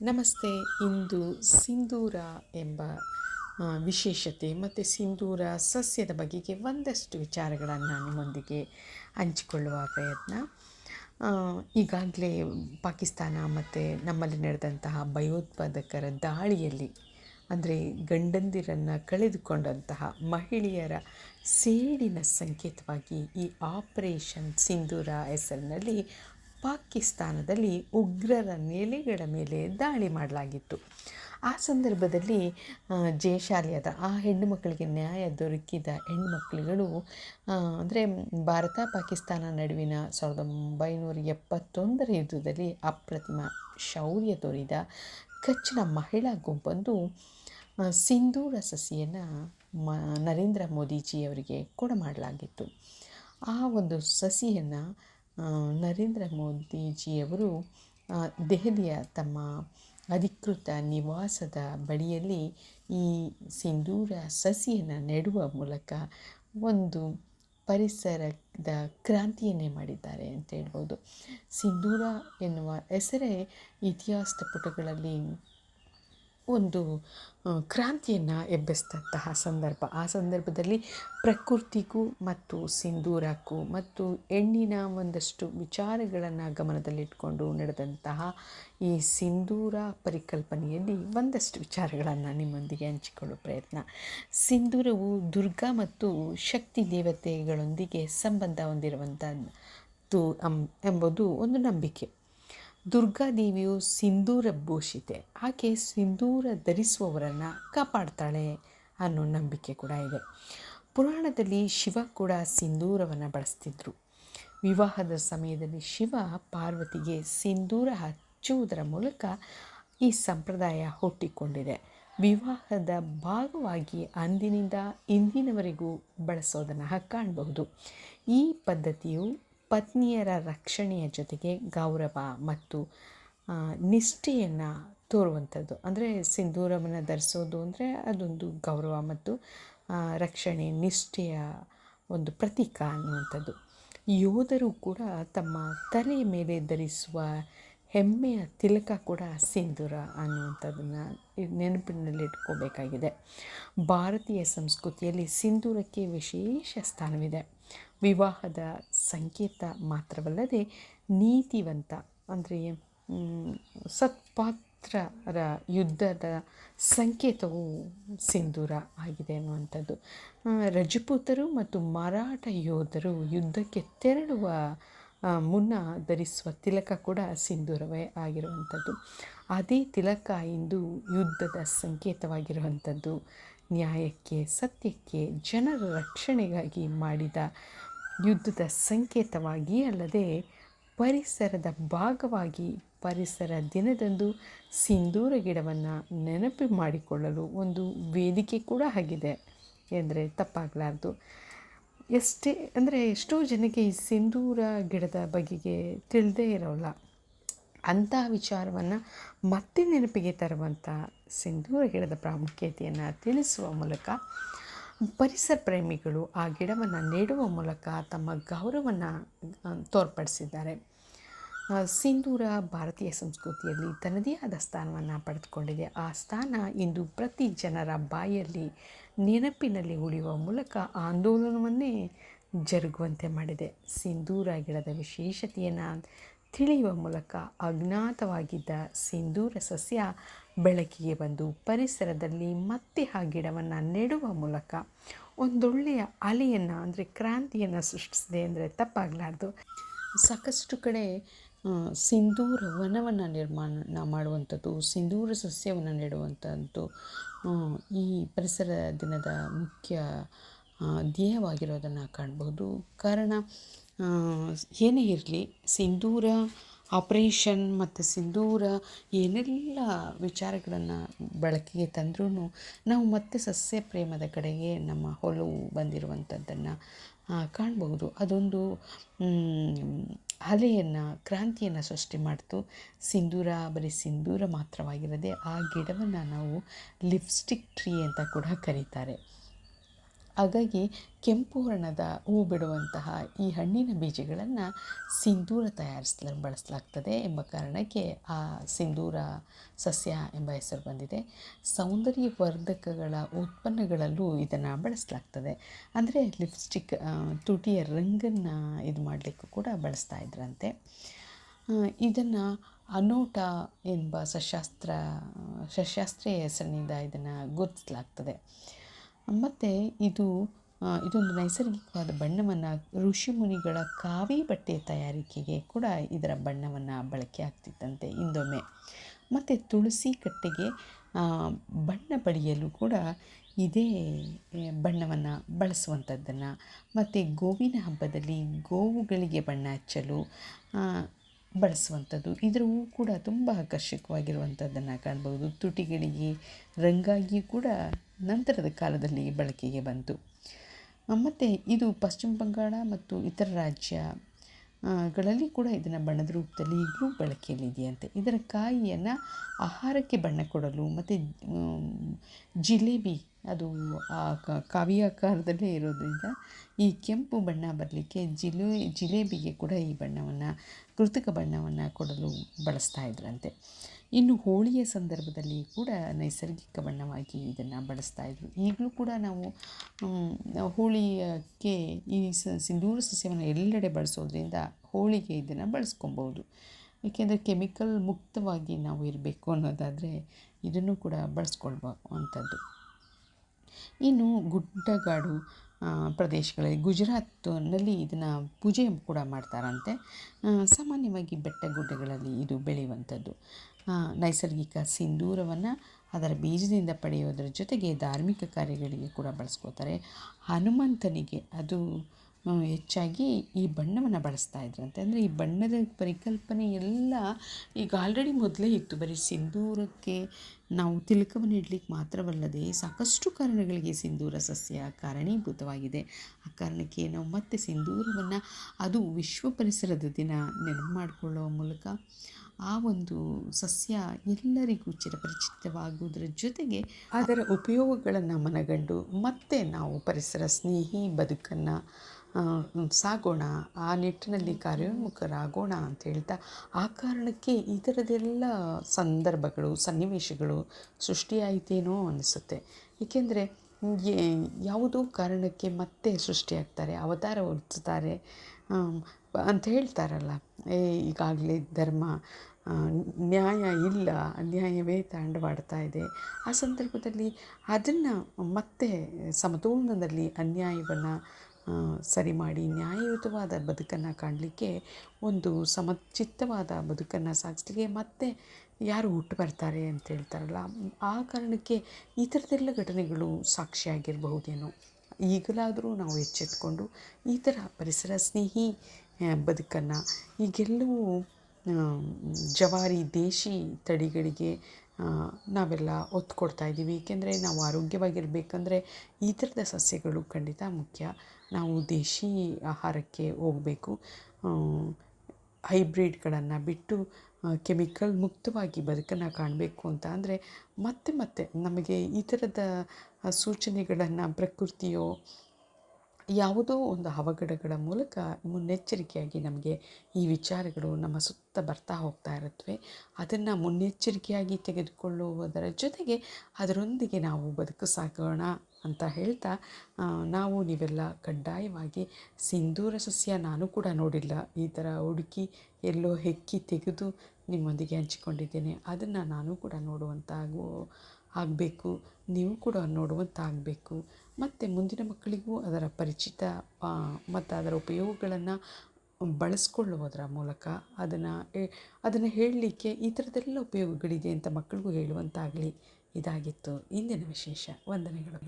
ನಮಸ್ತೆ, ಇಂದು ಸಿಂಧೂರ ಎಂಬ ವಿಶೇಷತೆ ಮತ್ತು ಸಿಂಧೂರ ಸಸ್ಯದ ಬಗೆಗೆ ಒಂದಷ್ಟು ವಿಚಾರಗಳನ್ನು ನಿಮ್ಮೊಂದಿಗೆ ಹಂಚಿಕೊಳ್ಳುವ ಪ್ರಯತ್ನ. ಈಗಾಗಲೇ ಪಾಕಿಸ್ತಾನ ಮತ್ತು ನಮ್ಮಲ್ಲಿ ನಡೆದಂತಹ ಭಯೋತ್ಪಾದಕರ ದಾಳಿಯಲ್ಲಿ, ಅಂದರೆ ಗಂಡಂದಿರನ್ನು ಕಳೆದುಕೊಂಡಂತಹ ಮಹಿಳೆಯರ ಸೇಡಿನ ಸಂಕೇತವಾಗಿ ಈ ಆಪರೇಷನ್ ಸಿಂಧೂರ ಹೆಸರಿನಲ್ಲಿ ಪಾಕಿಸ್ತಾನದಲ್ಲಿ ಉಗ್ರರ ನೆಲೆಗಳ ಮೇಲೆ ದಾಳಿ ಮಾಡಲಾಗಿತ್ತು. ಆ ಸಂದರ್ಭದಲ್ಲಿ ಜಯಶಾಲಿಯಾದ ಆ ಹೆಣ್ಣು ಮಕ್ಕಳಿಗೆ ನ್ಯಾಯ ದೊರಕಿದ ಹೆಣ್ಮಕ್ಳುಗಳು ಅಂದರೆ ಭಾರತ ಪಾಕಿಸ್ತಾನ ನಡುವಿನ ಸಾವಿರದ ಒಂಬೈನೂರ ಎಪ್ಪತ್ತೊಂದರ ಯುದ್ಧದಲ್ಲಿ ಅಪ್ರತಿಮ ಶೌರ್ಯ ತೋರಿದ ಕಚ್ಚಿನ ಮಹಿಳಾ ಗುಂಪೊಂದು ಸಿಂಧೂರ ಸಸಿಯನ್ನು ಮ, ನರೇಂದ್ರ ಮೋದಿಜಿಯವರಿಗೆ ಕೊಡಮಾಡಲಾಗಿತ್ತು. ಆ ಒಂದು ಸಸಿಯನ್ನು ನರೇಂದ್ರ ಮೋದಿಜಿಯವರು ದೆಹಲಿಯ ತಮ್ಮ ಅಧಿಕೃತ ನಿವಾಸದ ಬಳಿಯಲ್ಲಿ ಈ ಸಿಂಧೂರ ಸಸಿಯನ್ನು ನೆಡುವ ಮೂಲಕ ಒಂದು ಪರಿಸರದ ಕ್ರಾಂತಿಯನ್ನೇ ಮಾಡಿದ್ದಾರೆ ಅಂತ ಹೇಳ್ಬೋದು. ಸಿಂಧೂರ ಎನ್ನುವ ಹೆಸರೇ ಇತಿಹಾಸದ ಪುಟಗಳಲ್ಲಿ ಒಂದು ಕ್ರಾಂತಿಯನ್ನು ಎಬ್ಬಿಸಿದಂತಹ ಸಂದರ್ಭ. ಆ ಸಂದರ್ಭದಲ್ಲಿ ಪ್ರಕೃತಿಗೂ ಮತ್ತು ಸಿಂಧೂರಕ್ಕೂ ಮತ್ತು ಹೆಣ್ಣಿನ ಒಂದಷ್ಟು ವಿಚಾರಗಳನ್ನು ಗಮನದಲ್ಲಿಟ್ಕೊಂಡು ನಡೆದಂತಹ ಈ ಸಿಂಧೂರ ಪರಿಕಲ್ಪನೆಯಲ್ಲಿ ಒಂದಷ್ಟು ವಿಚಾರಗಳನ್ನು ನಿಮ್ಮೊಂದಿಗೆ ಹಂಚಿಕೊಳ್ಳುವ ಪ್ರಯತ್ನ. ಸಿಂಧೂರವು ದುರ್ಗಾ ಮತ್ತು ಶಕ್ತಿ ದೇವತೆಗಳೊಂದಿಗೆ ಸಂಬಂಧ ಹೊಂದಿರುವಂಥದ್ದು ಎಂಬುದು ಒಂದು ನಂಬಿಕೆ. ದುರ್ಗಾದೇವಿಯು ಸಿಂಧೂರ ಭೂಷಿತೆ ಆಕೆ ಸಿಂಧೂರ ಧರಿಸುವವರನ್ನು ಕಾಪಾಡ್ತಾಳೆ ಅನ್ನೋ ನಂಬಿಕೆ ಕೂಡ ಇದೆ. ಪುರಾಣದಲ್ಲಿ ಶಿವ ಕೂಡ ಸಿಂಧೂರವನ್ನು ಬಳಸ್ತಿದ್ರು. ವಿವಾಹದ ಸಮಯದಲ್ಲಿ ಶಿವ ಪಾರ್ವತಿಗೆ ಸಿಂಧೂರ ಹಚ್ಚುವುದರ ಮೂಲಕ ಈ ಸಂಪ್ರದಾಯ ಹುಟ್ಟಿಕೊಂಡಿದೆ. ವಿವಾಹದ ಭಾಗವಾಗಿ ಅಂದಿನಿಂದ ಇಂದಿನವರೆಗೂ ಬಳಸೋದನ್ನು ಕಾಣಬಹುದು. ಈ ಪದ್ಧತಿಯು ಪತ್ನಿಯರ ರಕ್ಷಣೆಯ ಜೊತೆಗೆ ಗೌರವ ಮತ್ತು ನಿಷ್ಠೆಯನ್ನು ತೋರುವಂಥದ್ದು. ಅಂದರೆ ಸಿಂಧೂರವನ್ನು ಧರಿಸೋದು ಅಂದರೆ ಅದೊಂದು ಗೌರವ ಮತ್ತು ರಕ್ಷಣೆ, ನಿಷ್ಠೆಯ ಒಂದು ಪ್ರತೀಕ ಅನ್ನುವಂಥದ್ದು. ಯೋಧರು ಕೂಡ ತಮ್ಮ ತಲೆ ಮೇಲೆ ಧರಿಸುವ ಹೆಮ್ಮೆಯ ತಿಲಕ ಕೂಡ ಸಿಂಧೂರ ಅನ್ನುವಂಥದ್ದನ್ನು ನೆನಪಿನಲ್ಲಿಟ್ಕೋಬೇಕಾಗಿದೆ ಭಾರತೀಯ ಸಂಸ್ಕೃತಿಯಲ್ಲಿ ಸಿಂಧೂರಕ್ಕೆ ವಿಶೇಷ ಸ್ಥಾನವಿದೆ. ವಿವಾಹದ ಸಂಕೇತ ಮಾತ್ರವಲ್ಲದೆ ನೀತಿವಂತ ಅಂದರೆ ಸತ್ಪಾತ್ರರ ಯುದ್ಧದ ಸಂಕೇತವು ಸಿಂಧೂರ ಆಗಿದೆ ಅನ್ನುವಂಥದ್ದು. ರಜಪೂತರು ಮತ್ತು ಮರಾಠ ಯೋಧರು ಯುದ್ಧಕ್ಕೆ ತೆರಳುವ ಮುನ್ನ ಧರಿಸುವ ತಿಲಕ ಕೂಡ ಸಿಂಧೂರವೇ ಆಗಿರುವಂಥದ್ದು. ಅದೇ ತಿಲಕ ಇಂದು ಯುದ್ಧದ ಸಂಕೇತವಾಗಿರುವಂಥದ್ದು. ನ್ಯಾಯಕ್ಕೆ, ಸತ್ಯಕ್ಕೆ, ಜನರ ರಕ್ಷಣೆಗಾಗಿ ಮಾಡಿದ ಯುದ್ಧದ ಸಂಕೇತವಾಗಿ ಅಲ್ಲದೆ ಪರಿಸರದ ಭಾಗವಾಗಿ ಪರಿಸರ ದಿನದಂದು ಸಿಂಧೂರ ಗಿಡವನ್ನು ನೆನಪು ಮಾಡಿಕೊಳ್ಳಲು ಒಂದು ವೇದಿಕೆ ಕೂಡ ಆಗಿದೆ. ಎಂದರೆ ತಪ್ಪಾಗಲಾರ್ದು. ಎಷ್ಟೇ ಅಂದರೆ ಎಷ್ಟೋ ಜನಕ್ಕೆ ಈ ಸಿಂಧೂರ ಗಿಡದ ಬಗೆಗೆ ತಿಳಿದೇ ಇರೋಲ್ಲ. ಅಂಥ ವಿಚಾರವನ್ನು ಮತ್ತೆ ನೆನಪಿಗೆ ತರುವಂಥ ಸಿಂಧೂರ ಗಿಡದ ಪ್ರಾಮುಖ್ಯತೆಯನ್ನು ತಿಳಿಸುವ ಮೂಲಕ ಪರಿಸರ ಪ್ರೇಮಿಗಳು ಆ ಗಿಡವನ್ನು ನೆಡುವ ಮೂಲಕ ತಮ್ಮ ಗೌರವವನ್ನು ತೋರ್ಪಡಿಸಿದ್ದಾರೆ. ಸಿಂಧೂರ ಭಾರತೀಯ ಸಂಸ್ಕೃತಿಯಲ್ಲಿ ತನ್ನದೇ ಆದ ಸ್ಥಾನವನ್ನು ಪಡೆದುಕೊಂಡಿದೆ. ಆ ಸ್ಥಾನ ಇಂದು ಪ್ರತಿ ಜನರ ಬಾಯಲ್ಲಿ ನೆನಪಿನಲ್ಲಿ ಉಳಿಯುವ ಮೂಲಕ ಆಂದೋಲನವನ್ನೇ ಜರುಗುವಂತೆ ಮಾಡಿದೆ. ಸಿಂಧೂರ ಗಿಡದ ವಿಶೇಷತೆಯನ್ನು ತಿಳಿಯುವ ಮೂಲಕ ಅಜ್ಞಾತವಾಗಿದ್ದ ಸಿಂಧೂರ ಸಸ್ಯ ಬೆಳಕಿಗೆ ಬಂದು ಪರಿಸರದಲ್ಲಿ ಮತ್ತೆ ಆ ಗಿಡವನ್ನು ನೆಡುವ ಮೂಲಕ ಒಂದೊಳ್ಳೆಯ ಅಲೆಯನ್ನು, ಅಂದರೆ ಕ್ರಾಂತಿಯನ್ನು ಸೃಷ್ಟಿಸಿದೆ ಅಂದರೆ ತಪ್ಪಾಗಲಾರ್ದು. ಸಾಕಷ್ಟು ಕಡೆ ಸಿಂಧೂರ ವನವನ್ನು ನಿರ್ಮಾಣ ಮಾಡುವಂಥದ್ದು, ಸಿಂಧೂರ ಸಸ್ಯವನ್ನು ನೆಡುವಂಥದ್ದು ಈ ಪರಿಸರ ದಿನದ ಮುಖ್ಯ ಧ್ಯೇಯವಾಗಿರೋದನ್ನು ಕಾಣಬಹುದು ಕಾರಣ ಏನೇ ಇರಲಿ, ಸಿಂಧೂರ ಆಪ್ರೇಷನ್ ಮತ್ತು ಸಿಂಧೂರ ಏನೆಲ್ಲ ವಿಚಾರಗಳನ್ನು ಬಳಕೆಗೆ ತಂದ್ರೂ ನಾವು ಮತ್ತೆ ಸಸ್ಯ ಪ್ರೇಮದ ಕಡೆಗೆ ನಮ್ಮ ಒಲವು ಬಂದಿರುವಂಥದ್ದನ್ನು ಕಾಣಬಹುದು ಅದೊಂದು ಅಲೆಯನ್ನು, ಕ್ರಾಂತಿಯನ್ನು ಸೃಷ್ಟಿ ಮಾಡ್ತು. ಸಿಂಧೂರ, ಬರೀ ಸಿಂಧೂರ ಮಾತ್ರವಾಗಿರದೆ ಆ ಗಿಡವನ್ನು ನಾವು ಲಿಪ್ಸ್ಟಿಕ್ ಟ್ರೀ ಅಂತ ಕೂಡ ಕರೀತಾರೆ. ಹಾಗಾಗಿ ಕೆಂಪು ವರ್ಣದ ಹೂ ಬಿಡುವಂತಹ ಈ ಹಣ್ಣಿನ ಬೀಜಗಳನ್ನು ಸಿಂಧೂರ ತಯಾರಿಸಲು, ಬಳಸಲಾಗ್ತದೆ ಎಂಬ ಕಾರಣಕ್ಕೆ ಆ ಸಿಂಧೂರ ಸಸ್ಯ ಎಂಬ ಹೆಸರು ಬಂದಿದೆ. ಸೌಂದರ್ಯವರ್ಧಕಗಳ ಉತ್ಪನ್ನಗಳಲ್ಲೂ ಇದನ್ನು ಬಳಸಲಾಗ್ತದೆ. ಅಂದರೆ ಲಿಪ್ಸ್ಟಿಕ್ ತುಟಿಯ ರಂಗನ್ನು ಇದು ಮಾಡಲಿಕ್ಕೂ ಕೂಡ ಬಳಸ್ತಾ ಇದ್ರಂತೆ. ಇದನ್ನು ಅನೋಟ ಎಂಬ ಸಶಾಸ್ತ್ರ, ಸಶಾಸ್ತ್ರೀಯ ಹೆಸರಿನಿಂದ ಇದನ್ನು ಗುರುತಿಸಲಾಗ್ತದೆ. ಮತ್ತು ಇದು ಇದೊಂದು ನೈಸರ್ಗಿಕವಾದ ಬಣ್ಣವನ್ನು ಋಷಿ ಮುನಿಗಳ ಕಾವಿ ಬಟ್ಟೆ ತಯಾರಿಕೆಗೆ ಕೂಡ ಇದರ ಬಣ್ಣವನ್ನು ಬಳಕೆ ಆಗ್ತಿತ್ತಂತೆ ಹಿಂದೊಮ್ಮೆ ಮತ್ತು ತುಳಸಿ ಕಟ್ಟೆಗೆ ಬಣ್ಣ ಬಳಿಯಲು ಕೂಡ ಇದೇ ಬಣ್ಣವನ್ನು ಬಳಸುವಂಥದ್ದನ್ನು ಮತ್ತು ಗೋವಿನ ಹಬ್ಬದಲ್ಲಿ ಗೋವುಗಳಿಗೆ ಬಣ್ಣ ಹಚ್ಚಲು ಬಳಸುವಂಥದ್ದು ಇದರ ಹೂ ಕೂಡ ತುಂಬ ಆಕರ್ಷಕವಾಗಿರುವಂಥದ್ದನ್ನು ಕಾಣ್ಬೋದು. ತುಟಿಗಳಿಗೆ ರಂಗಾಗಿ ಕೂಡ ನಂತರದ ಕಾಲದಲ್ಲಿ ಬಳಕೆಗೆ ಬಂತು. ಮತ್ತು ಇದು ಪಶ್ಚಿಮ ಬಂಗಾಳ ಮತ್ತು ಇತರ ರಾಜ್ಯ ಗಳಲ್ಲಿ ಕೂಡ ಇದನ್ನು ಬಣ್ಣದ ರೂಪದಲ್ಲಿ ಈಗಲೂ ಬಳಕೆಯಲ್ಲಿದೆಯಂತೆ. ಇದರ ಕಾಯಿಯನ್ನು ಆಹಾರಕ್ಕೆ ಬಣ್ಣ ಕೊಡಲು ಮತ್ತು ಜಿಲೇಬಿ, ಅದು ಆ ಕಾವಿಯಾಕಾರದಲ್ಲೇ ಇರೋದರಿಂದ ಈ ಕೆಂಪು ಬಣ್ಣ ಬರಲಿಕ್ಕೆ ಜಿಲೇ, ಜಿಲೇಬಿಗೆ ಕೂಡ ಈ ಬಣ್ಣವನ್ನು, ಕೃತಕ ಬಣ್ಣವನ್ನು ಕೊಡಲು ಬಳಸ್ತಾ ಇದ್ರಂತೆ. ಇನ್ನು ಹೋಳಿಯ ಸಂದರ್ಭದಲ್ಲಿ ಕೂಡ ನೈಸರ್ಗಿಕ ಬಣ್ಣವಾಗಿ ಇದನ್ನು ಬಳಸ್ತಾ ಇದ್ದರು ಈಗಲೂ ಕೂಡ ನಾವು ಹೋಳಿಗೆ ಈ ಸಿಂಧೂರ ಸಸ್ಯವನ್ನು ಎಲ್ಲೆಡೆ ಬಳಸೋದ್ರಿಂದ ಹೋಳಿಗೆ ಇದನ್ನು ಬಳಸ್ಕೊಬೋದು. ಏಕೆಂದರೆ ಕೆಮಿಕಲ್ ಮುಕ್ತವಾಗಿ ನಾವು ಇರಬೇಕು ಅನ್ನೋದಾದರೆ ಇದನ್ನು ಕೂಡ ಬಳಸ್ಕೊಳ್ಬೋ ಇನ್ನು ಗುಡ್ಡಗಾಡು ಪ್ರದೇಶಗಳಲ್ಲಿ. ಗುಜರಾತ್ನಲ್ಲಿ ಇದನ್ನು ಪೂಜೆ ಕೂಡ ಮಾಡ್ತಾರಂತೆ. ಸಾಮಾನ್ಯವಾಗಿ ಬೆಟ್ಟ ಗುಡ್ಡಗಳಲ್ಲಿ ಇದು ಬೆಳೆಯುವಂಥದ್ದು. ನೈಸರ್ಗಿಕ ಸಿಂಧೂರವನ್ನು ಅದರ ಬೀಜದಿಂದ ಪಡೆಯೋದರ ಜೊತೆಗೆ ಧಾರ್ಮಿಕ ಕಾರ್ಯಗಳಿಗೆ ಕೂಡ ಬಳಸ್ಕೋತಾರೆ. ಹನುಮಂತನಿಗೆ ಅದು ಹೆಚ್ಚಾಗಿ ಈ ಬಣ್ಣವನ್ನು ಬಳಸ್ತಾ ಇದ್ದರಂತೆ ಅಂದರೆ ಈ ಬಣ್ಣದ ಪರಿಕಲ್ಪನೆ ಎಲ್ಲ ಈಗ ಆಲ್ರೆಡಿ ಮೊದಲೇ ಇತ್ತು. ಬರೀ ಸಿಂಧೂರಕ್ಕೆ ನಾವು ತಿಲಕವನ್ನು ಇಡ್ಲಿಕ್ಕೆ ಮಾತ್ರವಲ್ಲದೆ ಸಾಕಷ್ಟು ಕಾರಣಗಳಿಗೆ ಸಿಂಧೂರ ಸಸ್ಯ ಕಾರಣೀಭೂತವಾಗಿದೆ. ಆ ಕಾರಣಕ್ಕೆ ನಾವು ಮತ್ತೆ ಸಿಂಧೂರವನ್ನು ಅದು ವಿಶ್ವ ಪರಿಸರದ ದಿನ ನೆನಪು ಮಾಡಿಕೊಳ್ಳುವ ಮೂಲಕ ಆ ಒಂದು ಸಸ್ಯ ಎಲ್ಲರಿಗೂ ಚಿರಪರಿಚಿತವಾಗುವುದರ ಜೊತೆಗೆ ಅದರ ಉಪಯೋಗಗಳನ್ನು ಮನಗಂಡು ಮತ್ತೆ ನಾವು ಪರಿಸರ ಸ್ನೇಹಿ ಬದುಕನ್ನು ಸಾಗೋಣ, ಆ ನಿಟ್ಟಿನಲ್ಲಿ ಕಾರ್ಯೋನ್ಮುಖರಾಗೋಣ ಅಂತ ಹೇಳ್ತಾ, ಆ ಕಾರಣಕ್ಕೆ ಈ ಥರದ್ದೆಲ್ಲ ಸಂದರ್ಭಗಳು, ಸನ್ನಿವೇಶಗಳು ಸೃಷ್ಟಿಯಾಯಿತೇನೋ ಅನಿಸುತ್ತೆ. ಏಕೆಂದರೆ ಯಾವುದೋ ಕಾರಣಕ್ಕೆ ಮತ್ತೆ ಸೃಷ್ಟಿಯಾಗ್ತಾರೆ, ಅವತಾರ ಹೊರಿಸ್ತಾರೆ ಅಂತ ಹೇಳ್ತಾರಲ್ಲ. ಏ, ಈಗಾಗಲೇ ಧರ್ಮ ನ್ಯಾಯ ಇಲ್ಲ, ಅನ್ಯಾಯವೇ ತಾಂಡವಾಡ್ತಾ ಇದೆ. ಆ ಸಂದರ್ಭದಲ್ಲಿ ಅದನ್ನು ಮತ್ತೆ ಸಮತೋಲನದಲ್ಲಿ ಅನ್ಯಾಯವನ್ನು ಸರಿ ಮಾಡಿ ನ್ಯಾಯಯುತವಾದ ಬದುಕನ್ನು ಕಾಣಲಿಕ್ಕೆ ಒಂದು ಸಮಚಿತ್ತವಾದ ಬದುಕನ್ನು ಸಾಗಿಸ್ಲಿಕ್ಕೆ ಮತ್ತೆ ಯಾರು ಹುಟ್ಟು ಬರ್ತಾರೆ ಅಂತ ಹೇಳ್ತಾರಲ್ಲ, ಆ ಕಾರಣಕ್ಕೆ ಈ ಥರದೆಲ್ಲ ಘಟನೆಗಳು ಸಾಕ್ಷಿಯಾಗಿರಬಹುದೇನೋ. ಈಗಲಾದರೂ ನಾವು ಎಚ್ಚೆತ್ಕೊಂಡು ಈ ಥರ ಪರಿಸರ ಸ್ನೇಹಿ ಬದುಕನ್ನು ಈಗೆಲ್ಲವೂ ಜವಾರಿ ದೇಶಿ ತಳಿಗಳಿಗೆ ನಾವೆಲ್ಲ ಒತ್ತು ಕೊಡ್ತಾ ಇದ್ದೀವಿ. ಏಕೆಂದರೆ ನಾವು ಆರೋಗ್ಯವಾಗಿರಬೇಕಂದ್ರೆ ಈ ಥರದ ಸಸ್ಯಗಳು ಖಂಡಿತ ಮುಖ್ಯ. ನಾವು ದೇಶಿ ಆಹಾರಕ್ಕೆ ಹೋಗಬೇಕು. ಹೈಬ್ರಿಡ್ಗಳನ್ನು ಬಿಟ್ಟು ಕೆಮಿಕಲ್ ಮುಕ್ತವಾಗಿ ಬದುಕನ್ನು ಕಾಣಬೇಕು ಅಂತ ಅಂದರೆ ಮತ್ತೆ ಮತ್ತೆ ನಮಗೆ ಈ ಥರದ ಸೂಚನೆಗಳನ್ನು, ಪ್ರಕೃತಿಯೋ ಯಾವುದೋ ಒಂದು ಅವಘಡಗಳ ಮೂಲಕ ಮುನ್ನೆಚ್ಚರಿಕೆಯಾಗಿ ನಮಗೆ ಈ ವಿಚಾರಗಳು ನಮ್ಮ ಸುತ್ತ ಬರ್ತಾ ಹೋಗ್ತಾ ಇರುತ್ತವೆ ಅದನ್ನು ಮುನ್ನೆಚ್ಚರಿಕೆಯಾಗಿ ತೆಗೆದುಕೊಳ್ಳುವುದರ ಜೊತೆಗೆ ಅದರೊಂದಿಗೆ ನಾವು ಬದುಕು ಸಾಗೋಣ. ಅಂತ ಹೇಳ್ತಾ ನಾವು ನೀವೆಲ್ಲ ಕಡ್ಡಾಯವಾಗಿ ಸಿಂಧೂರ ಸಸ್ಯ ನಾನು ಕೂಡ ನೋಡಿಲ್ಲ. ಈ ಥರ ಹುಡುಕಿ ಎಲ್ಲೋ ಹೆಕ್ಕಿ ತೆಗೆದು ನಿಮ್ಮೊಂದಿಗೆ ಹಂಚಿಕೊಂಡಿದ್ದೇನೆ. ಅದನ್ನು ನಾನು ಕೂಡ ನೋಡುವಂತಾಗು, ಆಗಬೇಕು. ನೀವು ಕೂಡ ನೋಡುವಂತಾಗಬೇಕು. ಮತ್ತು ಮುಂದಿನ ಮಕ್ಕಳಿಗೂ ಅದರ ಪರಿಚಿತ ಮತ್ತು ಅದರ ಉಪಯೋಗಗಳನ್ನು ಬಳಸ್ಕೊಳ್ಳುವುದರ ಮೂಲಕ ಅದನ್ನು ಅದನ್ನು ಹೇಳಲಿಕ್ಕೆ ಈ ಥರದ್ದೆಲ್ಲ ಉಪಯೋಗಗಳಿದೆ ಅಂತ ಮಕ್ಕಳಿಗೂ ಹೇಳುವಂತಾಗಲಿ. ಇದಾಗಿತ್ತು. ಇಂದಿನ ವಿಶೇಷ. ವಂದನೆಗಳು.